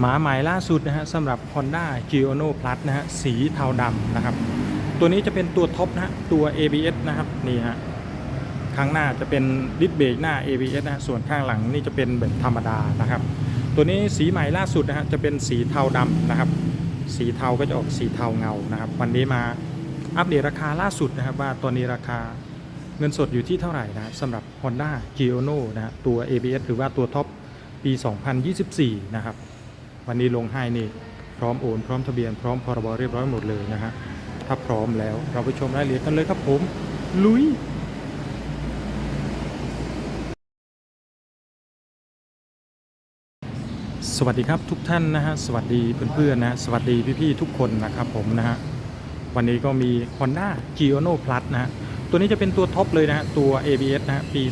หมาใหม่ล่าสุดนะฮะสำหรับ Honda g i o n o Plus นะฮะสีเทาดำนะครับ ตัวนี้จะเป็นตัวท็อปนะฮะตัว ABS นะครับนี่ฮะข้างหน้าจะเป็นดิสเบรกหน้า ABS นะส่วนข้างหลังนี่จะเป็นแบบธรรมดานะครับ ตัวนี้สีใหม่ล่าสุดนะฮะจะเป็นสีเทาดำนะครับ สีเทาก็จะออกสีเทาเงานะครับ วันนี้มาอัปเดตราคาล่าสุดนะครับว่าตัวนี้ราคาเงินสดอยู่ที่เท่าไหร่นะสำหรับ Honda g i o n o นะฮะตัว ABS หรือว่าตัวท็อปปี 2024 นะครับ วันนี้ลงให้นี่พร้อมโอนพร้อมทะเบียนพร้อมพรบเรียบร้อยหมดเลยนะฮะถ้าพร้อมแล้วเราไปชมรายละเอียดกันเลยครับผม ลุยสวัสดีครับทุกท่านนะฮะสวัสดีเพื่อนๆนะสวัสดีพี่ๆทุกคนนะครับผมนะฮะวันนี้ก็มี Honda g i o n o Plus นะฮะตัวนี้จะเป็นตัวท็อปเลยนะฮะตัว ABS นะฮะปี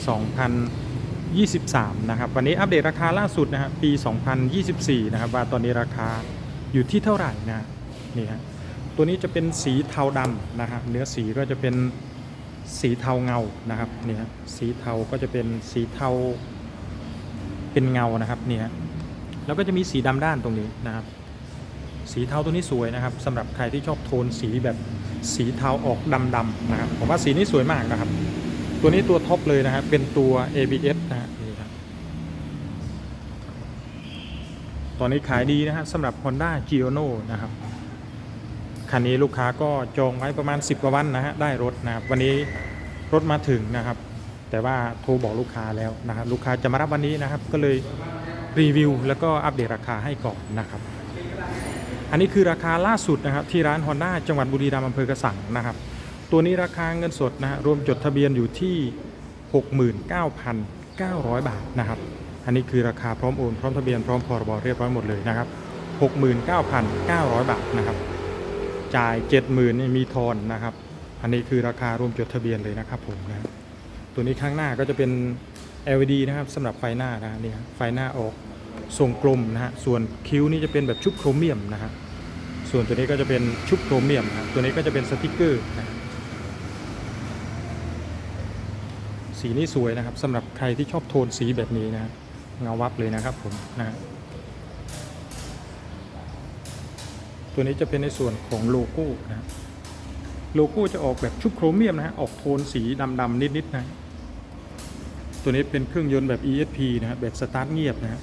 2023 นะครับ วันนี้อัปเดตราคาล่าสุดนะฮะปี 2024 นะครับ ว่าตอนนี้ราคาอยู่ที่เท่าไหร่นะนี่ฮะตัวนี้จะเป็นสีเทาดำนะครับ เนื้อสีก็จะเป็นสีเทาเงานะครับนี่ฮะสีเทาก็จะเป็นสีเทาเป็นเงานะครับนี่ฮะแล้วก็จะมีสีดำด้านตรงนี้นะครับ สีเทาตัวนี้สวยนะครับสำหรับใครที่ชอบโทนสีแบบสีเทาออกดำๆนะครับผมว่าสีนี้สวยมากนะครับ ตัวนี้ตัวท็อปเลยนะครับเป็นตัว ABS นะ ตอนนี้ขายดีนะฮะสำหรับ Honda g i o n o นะครับ คันนี้ลูกค้าก็จองไว้ประมาณ 10 กว่าวันนะฮะได้รถนะครับวันนี้รถมาถึงนะครับ แต่ว่าโทรบอกลูกค้าแล้วนะครับลูกค้าจะมารับวันนี้นะครับ ก็เลยรีวิวแล้วก็อัปเดตราคาให้ก่อนนะครับ อันนี้คือราคาล่าสุดนะครับที่ร้าน Honda จังหวัดบุรีรัมย์อำเภอกระสังนะครับ ตัวนี้ราคาเงินสดนะฮะรวมจดทะเบียนอยู่ที่ 69,900 บาทนะครับ อันนี้คือราคาพร้อมโอนพร้อมทะเบียนพร้อมพรบเรียบร้อยหมดเลยนะครับ 69,900 บาทนะครับ จ่าย 70,000มีทอนนะครับ อันนี้คือราคารวมจดทะเบียนเลยนะครับผมนะตัวนี้ข้างหน้าก็จะเป็น LED นะครับสำหรับไฟหน้านะนี่ไฟหน้าออกทรงกลมนะฮะส่วนคิ้วนี่จะเป็นแบบชุบโครเมียมนะฮะส่วนตัวนี้ก็จะเป็นชุบโครเมียมนะตัวนี้ก็จะเป็นสติกเกอร์นะสีนี้สวยนะครับสำหรับใครที่ชอบโทนสีแบบนี้นะฮะ เงาวับเลยนะครับผมนะฮะตัวนี้จะเป็นในส่วนของโลโก้นะฮะโลโก้จะออกแบบชุบโครเมียมนะฮะออกโทนสีดำๆนิดๆนะตัวนี้เป็นเครื่องยนต์แบบ ESP นะฮะแบบสตาร์ทเงียบนะฮะ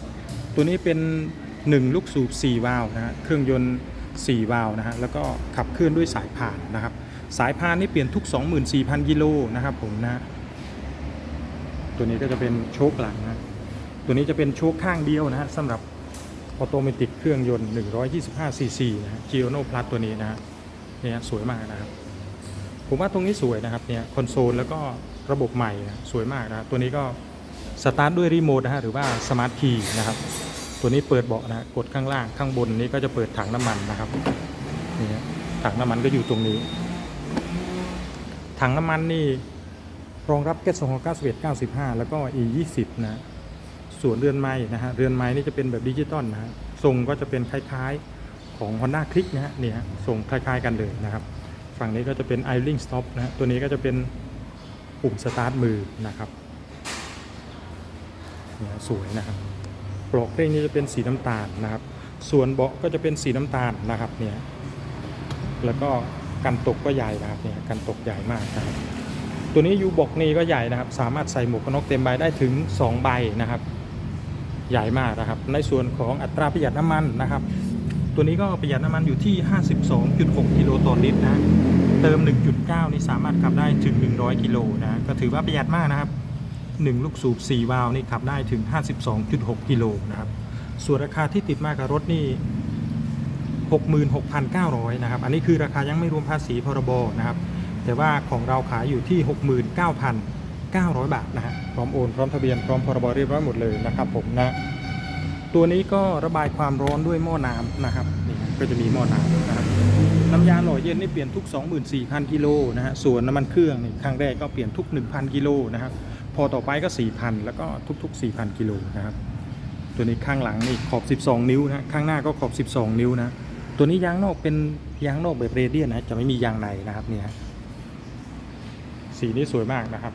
ตัวนี้เป็น 1 ลูกสูบ 4 วาล์วนะฮะเครื่องยนต์ 4 วาล์วนะฮะแล้วก็ขับเคลื่อนด้วยสายพานนะครับ สายพานนี่เปลี่ยนทุก 24,000 กิโลนะครับผมนะฮะตัวนี้ก็จะเป็นโชคหลังนะ ตัวนี้จะเป็นโชคข้างเดียวนะฮะสำหรับออโตเมติกเครื่องยนต์ 125 ซีซีนะฮะ Giono Plus ตัวนี้นะฮะเนี่ยสวยมากนะครับ ผมว่าตรงนี้สวยนะครับเนี่ยคอนโซลแล้วก็ระบบใหม่นะสวยมากนะตัวนี้ก็สตาร์ทด้วยรีโมทนะฮะหรือว่าสมาร์ทคีย์นะครับ ตัวนี้เปิดเบาะนะกดข้างล่างข้างบนนี้ก็จะเปิดถังน้ำมันนะครับนี่ฮะถังน้ำมันก็อยู่ตรงนี้ ถังน้ำมันนี่รองรับแก๊ส291 95 แล้วก็ E20 นะ ส่วนเรือนไม้นะฮะเรือนไม้นี่จะเป็นแบบดิจิตอลนะฮะทรงก็จะเป็นคล้ายๆของ Honda Click นะฮะนี่ฮะทรงคล้ายๆกันเลยนะครับ ฝั่งนี้ก็จะเป็น idling stop นะฮะตัวนี้ก็จะเป็นปุ่มสตาร์ทมือนะครับเนี่ยสวยนะครับปลอกเพลงนี้จะเป็นสีน้ำตาลนะครับ ส่วนเบาะก็จะเป็นสีน้ำตาลนะครับเนี่ยแล้วก็กันตกก็ใหญ่นะครับเนี่ยกันตกใหญ่มากนะครับตัวนี้ยูบอกนี่ก็ใหญ่นะครับ สามารถใส่หมวกกันน็อกเต็มใบได้ถึง 2 ใบนะครับ ใหญ่มากนะครับ ในส่วนของอัตราประหยัดน้ำมันนะครับ ตัวนี้ก็ประหยัดน้ำมันอยู่ที่ 52.6 กิโลต่อลิตรนะเติม 1.9 นี่สามารถขับได้ถึง 100 กิโลนะก็ถือว่าประหยัดมากนะครับ 1 ลูกสูบ 4 วาล์วนี่ขับได้ถึง 52.6 กิโลนะครับส่วนราคาที่ติดมากับรถนี่66,900นะครับ อันนี้คือราคายังไม่รวมภาษีพรบนะครับ แต่ว่าของเราขายอยู่ที่ 69,000 900 บาทนะฮะพร้อมโอนพร้อมทะเบียนพร้อมพรบเรียบร้อยหมดเลยนะครับผมนะตัวนี้ก็ระบายความร้อนด้วยหม้อน้ำนะครับนี่ก็จะมีหม้อน้ำนะครับน้ำยาหล่อเย็นนี่เปลี่ยนทุก 24,000 กิโลนะฮะส่วนน้ำมันเครื่องนี่ครั้งแรกก็เปลี่ยนทุก 1,000 กิโลนะครับพอต่อไปก็ 4,000 แล้วก็ทุก ๆ 4,000 กิโลนะครับตัวนี้ข้างหลังนี่ขอบ 12 นิ้วนะข้างหน้าก็ขอบ 12 นิ้วนะตัวนี้ยางนอกเป็นยางนอกแบบเรเดียนนะจะไม่มียางในนะครับเนี่ยสีนี้สวยมากนะครับ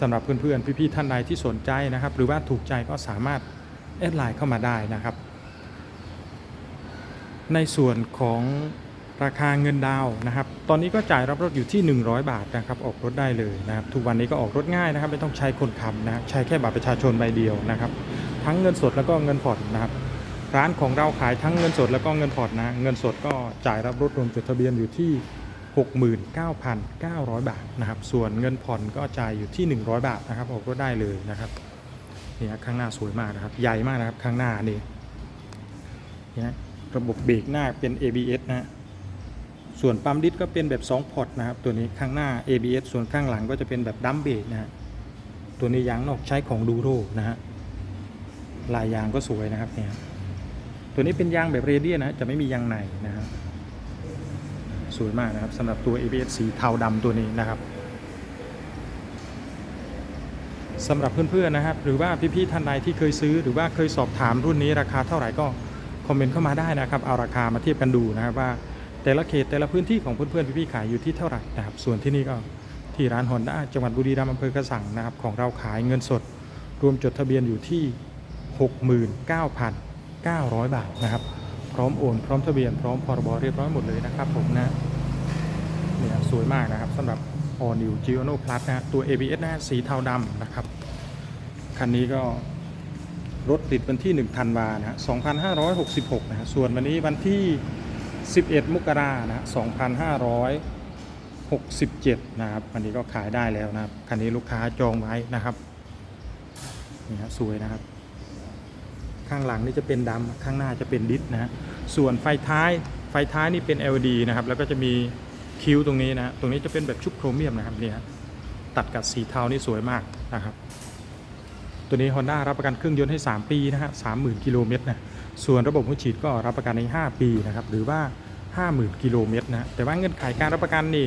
สำหรับเพื่อนๆพี่ๆท่านใดที่สนใจนะครับ หรือว่าถูกใจก็สามารถแอดไลน์เข้ามาได้นะครับ ในส่วนของราคาเงินดาวนะครับ ตอนนี้ก็จ่ายรับรถอยู่ที่ 100 บาทนะครับ ออกรถได้เลยนะครับ ทุกวันนี้ก็ออกรถง่ายนะครับ ไม่ต้องใช้คนขับนะใช้แค่บัตรประชาชนใบเดียวนะครับ ทั้งเงินสดแล้วก็เงินผ่อนนะครับ ร้านของเราขายทั้งเงินสดแล้วก็เงินผ่อนนะ เงินสดก็จ่ายรับรถรวมจดทะเบียนอยู่ที่ 69,900 บาทนะครับ ส่วนเงินผ่อนก็จ่ายอยู่ที่ 100 บาทนะครับ ออกรถได้เลยนะครับเนี่ยข้างหน้าสวยมากนะครับ ใหญ่มากนะครับข้างหน้านี่เนี่ยระบบเบรกหน้าเป็น ABS นะส่วนปั๊มดิสก็เป็นแบบ 2 พอร์ตนะครับ ตัวนี้ข้างหน้า ABS ส่วนข้างหลังก็จะเป็นแบบดัมเบรกนะฮะตัวนี้ยางนอกใช้ของดูโรนะฮะลายยางก็สวยนะครับเนี่ยตัวนี้เป็นยางแบบเรเดียนนะฮะจะไม่มียางในนะฮะ สวยมากนะครับสำหรับตัว ABS สีเทาดำตัวนี้นะครับสำหรับเพื่อนๆนะครับ หรือว่าพี่ๆท่านใดที่เคยซื้อ หรือว่าเคยสอบถามรุ่นนี้ราคาเท่าไหร่ก็คอมเมนต์เข้ามาได้นะครับ เอาราคามาเทียบกันดูนะครับว่าแต่ละเขตแต่ละพื้นที่ของเพื่อนๆพี่ๆขายอยู่ที่เท่าไหร่นะครับ ส่วนที่นี่ก็ที่ร้านฮอนด้าจังหวัดบุรีรัมย์อำเภอกระสังนะครับ ของเราขายเงินสด รวมจดทะเบียนอยู่ที่ 69,900 บาทนะครับ ร้อมโอนพร้อมทะเบียนพร้อมพรบเรียบร้อยหมดเลยนะครับผมนะเนี่ยสวยมากนะครับสำหรับ All New g i o n o Plus นะฮะตัว ABS นะสีเทาดำนะครับ คันนี้ก็รถติดวันที่1ธันวานะฮะ2566นะฮะส่วนวันนี้วันที่ 11 มกรานะฮะ2567 นะครับวันนี้ก็ขายได้แล้วนะครับ คันนี้ลูกค้าจองไว้นะครับนี่ฮะสวยนะครับ ข้างหลังนี่จะเป็นดำข้างหน้าจะเป็นดิสนะฮะ ส่วนไฟท้ายไฟท้ายนี่เป็น LED นะครับ แล้วก็จะมีคิ้วตรงนี้นะฮะตรงนี้จะเป็นแบบชุบโครเมียมนะครับเนี่ยฮะตัดกับสีเทานี่สวยมากนะครับ ตัวนี้ Honda รับประกันเครื่องยนต์ให้ 3 ปีนะฮะ30,000กิโลเมตรนะส่วนระบบหัวฉีดก็รับประกันใน 5 ปีนะครับหรือว่า 50,000กิโลเมตรนะแต่ว่าเงื่อนไขการรับประกันนี่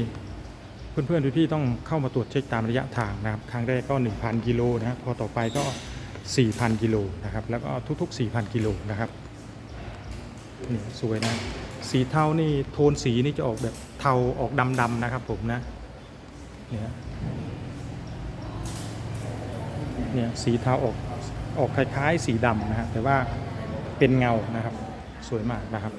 เพื่อนๆพี่ๆต้องเข้ามาตรวจเช็คตามระยะทางนะครับครั้งแรกก็ 1,000 กิโลนะพอต่อไปก็ 4,000 กิโลนะครับแล้วก็ทุกๆ 4,000 กิโลนะครับ นี่สวยนะ สีเทานี่โทนสีนี่จะออกแบบเทาออกดำๆนะครับผมนะ เนี่ยเนี่ยสีเทาออกออกคล้ายๆ สีดำนะฮะแต่ว่าเป็นเงานะครับสวยมากนะครับ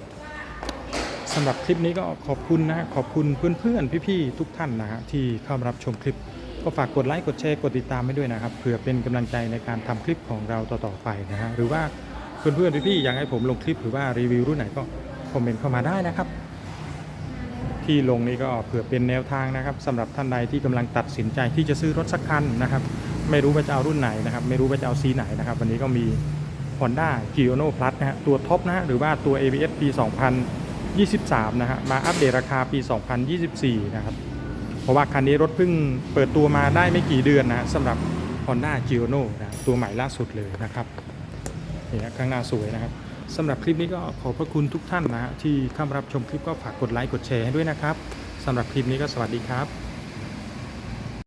สำหรับคลิปนี้ก็ขอบคุณนะ ขอบคุณเพื่อนๆ พี่ๆ ทุกท่านนะฮะที่เข้ามารับชมคลิป ก็ฝากกดไลค์ กดแชร์ กดติดตามให้ด้วยนะครับเพื่อเป็นกำลังใจในการทำคลิปของเราต่อๆไปนะฮะหรือว่า เพื่อนๆพี่ๆอยากให้ผมลงคลิปหรือว่ารีวิวรุ่นไหนก็คอมเมนต์เข้ามาได้นะครับ ที่ลงนี้ก็เผื่อเป็นแนวทางนะครับสำหรับท่านใดที่กำลังตัดสินใจที่จะซื้อรถสักคันนะครับ ไม่รู้ว่าจะเอารุ่นไหนนะครับ ไม่รู้ว่าจะเอาสีไหนนะครับ วันนี้ก็มี Honda g i o n o Plus นะฮะตัวท็อปนะฮะหรือว่าตัว ABS ปี 2023 นะฮะมาอัปเดตราคาปี 2024 นะครับเพราะว่าคันนี้รถเพิ่งเปิดตัวมาได้ไม่กี่เดือนนะฮะสำหรับ Honda g i o n o นะตัวใหม่ล่าสุดเลยนะครับ นี่ฮะข้างหน้าสวยนะครับสำหรับคลิปนี้ก็ขอบพระคุณทุกท่านนะฮะที่เข้ามารับชมคลิปก็ฝากกดไลค์กดแชร์ให้ด้วยนะครับสำหรับคลิปนี้ก็สวัสดีครับ